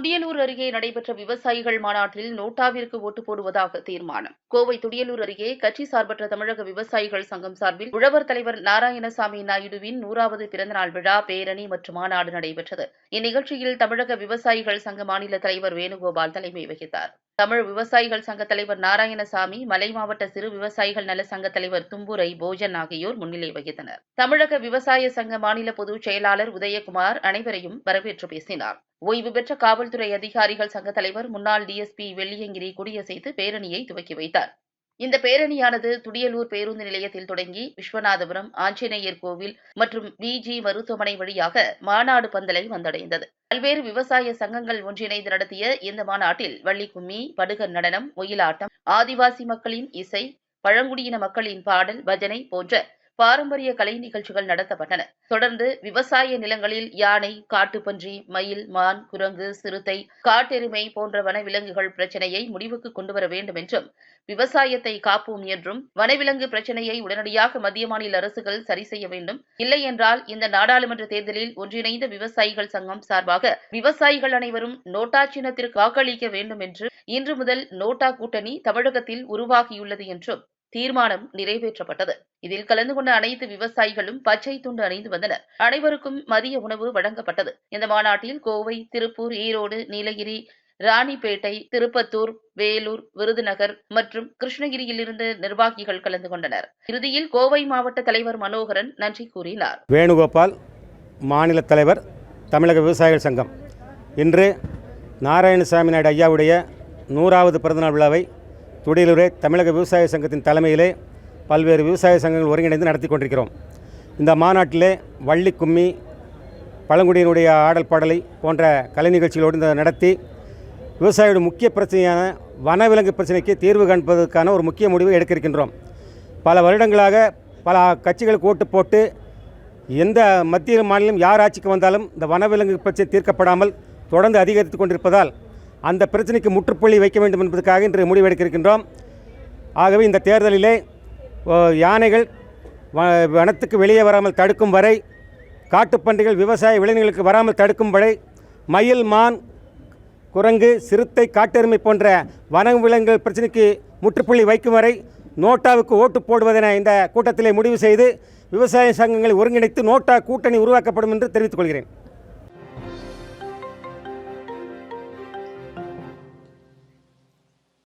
துடியலூர் அருகே நடைபெற்ற விவசாயிகள் மாநாட்டில் நோட்டாவிற்கு ஓட்டு போடுவதாக தீர்மானம். கோவை துடியலூர் அருகே கட்சி சார்பற்ற தமிழக விவசாயிகள் சங்கம் சார்பில் உழவர் தலைவர் நாராயணசாமி நாயுடுவின் நூறாவது பிறந்தநாள் விழா பேரணி மற்றும் மாநாடு நடைபெற்றது. இந்நிகழ்ச்சியில் தமிழக விவசாயிகள் சங்க மாநில தலைவர் வேணுகோபால் தலைமை வகித்தார். தமிழ் விவசாயிகள் சங்க தலைவர் நாராயணசாமி மலை மாவட்ட சிறு விவசாயிகள் நல சங்க தலைவர் தும்புரை போஜன் ஆகியோர் முன்னிலை வகித்தனர். தமிழக விவசாய சங்க மாநில பொதுச் செயலாளர் உதயகுமார் அனைவரையும் வரவேற்று பேசினார். ஓய்வு பெற்ற காவல்துறை அதிகாரிகள் சங்க தலைவர் முன்னாள் டிஎஸ்பி வெள்ளியங்கிரி கொடியசைத்து பேரணியை துவக்கி வைத்தார். இந்த பேரணியானது துடியலூர் பேருந்து நிலையத்தில் தொடங்கி விஸ்வநாதபுரம் ஆஞ்சநேயர் கோவில் மற்றும் பிஜி மருத்துவமனை வழியாக மாநாடு பந்தலை வந்தடைந்தது. பல்வேறு விவசாய சங்கங்கள் ஒன்றிணைந்து நடத்திய இந்த மாநாட்டில் வள்ளிக்கும்மி படுகர் நடனம் ஒயிலாட்டம் ஆதிவாசி மக்களின் இசை பழங்குடியின மக்களின் பாடல் பஜனை போன்ற பாரம்பரிய கலை நிகழ்ச்சிகள் நடத்தப்பட்டன. தொடர்ந்து விவசாய நிலங்களில் யானை காட்டுப்பன்றி மயில் மான் குரங்கு சிறுத்தை காட்டெருமை போன்ற வனவிலங்குகள் பிரச்சினையை முடிவுக்கு கொண்டுவர வேண்டும் என்றும் விவசாயத்தை காப்போம் என்றும் வனவிலங்கு பிரச்சினையை உடனடியாக மத்திய மாநில அரசுகள் சரி செய்ய வேண்டும். இல்லை என்றால் இந்த நாடாளுமன்ற தேர்தலில் ஒன்றிணைந்த விவசாயிகள் சங்கம் சார்பாக விவசாயிகள் அனைவரும் நோட்டா சின்னத்திற்கு வாக்களிக்க வேண்டும் என்று இன்று முதல் நோட்டா கூட்டணி தமிழகத்தில் உருவாகியுள்ளது என்றும் தீர்மானம் நிறைவேற்றப்பட்டது. இதில் கலந்து கொண்ட அனைத்து விவசாயிகளும் பச்சை துண்டு அணிந்து வந்தனர். அனைவருக்கும் மதிய உணவு வழங்கப்பட்டது. இந்த மாநாட்டில் கோவை திருப்பூர் ஈரோடு நீலகிரி ராணிப்பேட்டை திருப்பத்தூர் வேலூர் விருதுநகர் மற்றும் கிருஷ்ணகிரியிலிருந்து நிர்வாகிகள் கலந்து கொண்டனர். இறுதியில் கோவை மாவட்ட தலைவர் மனோகரன் நன்றி கூறினார். வேணுகோபால் மாநில தலைவர் தமிழக விவசாயிகள் சங்கம். இன்று நாராயணசாமி நாயுடு ஐயாவுடைய நூறாவது பிறந்தநாள் விழாவை துடியலூரே தமிழக விவசாய சங்கத்தின் தலைமையிலே பல்வேறு விவசாய சங்கங்கள் ஒருங்கிணைந்து நடத்தி கொண்டிருக்கிறோம். இந்த மாநாட்டிலே வள்ளி கும்மி பழங்குடியினுடைய ஆடல் பாடலை போன்ற கலை நிகழ்ச்சிகளோடு இந்த நடத்தி விவசாயியோட முக்கிய பிரச்சனையான வனவிலங்கு பிரச்சனைக்கு தீர்வு காண்பதற்கான ஒரு முக்கிய முடிவை எடுக்க இருக்கின்றோம் பல வருடங்களாக பல கட்சிகளுக்கு ஓட்டு போட்டு எந்த மத்திய மாநிலம் யார் ஆட்சிக்கு வந்தாலும் இந்த வனவிலங்கு பிரச்சனை தீர்க்கப்படாமல் தொடர்ந்து அதிகரித்து கொண்டிருப்பதால் அந்த பிரச்சனைக்கு முற்றுப்புள்ளி வைக்க வேண்டும் என்பதற்காக இன்று முடிவெடுக்க ஆகவே இந்த தேர்தலிலே யானைகள் வ- வனத்துக்கு வெளியே வராமல் தடுக்கும் வரை காட்டுப்பன்றிகள் விவசாய விளைநிலங்களுக்கு வராமல் தடுக்கும் வரை மயில் மான் குரங்கு சிறுத்தை காட்டெருமை போன்ற வன விலங்குகள் பிரச்சனைக்கு முற்றுப்புள்ளி வைக்கும் வரை நோட்டாவுக்கு ஓட்டு போடுவதென இந்த கூட்டத்திலே முடிவு செய்து விவசாய சங்கங்களை ஒருங்கிணைத்து நோட்டா கூட்டணி உருவாக்கப்படும் என்று தெரிவித்துக் கொள்கிறேன்.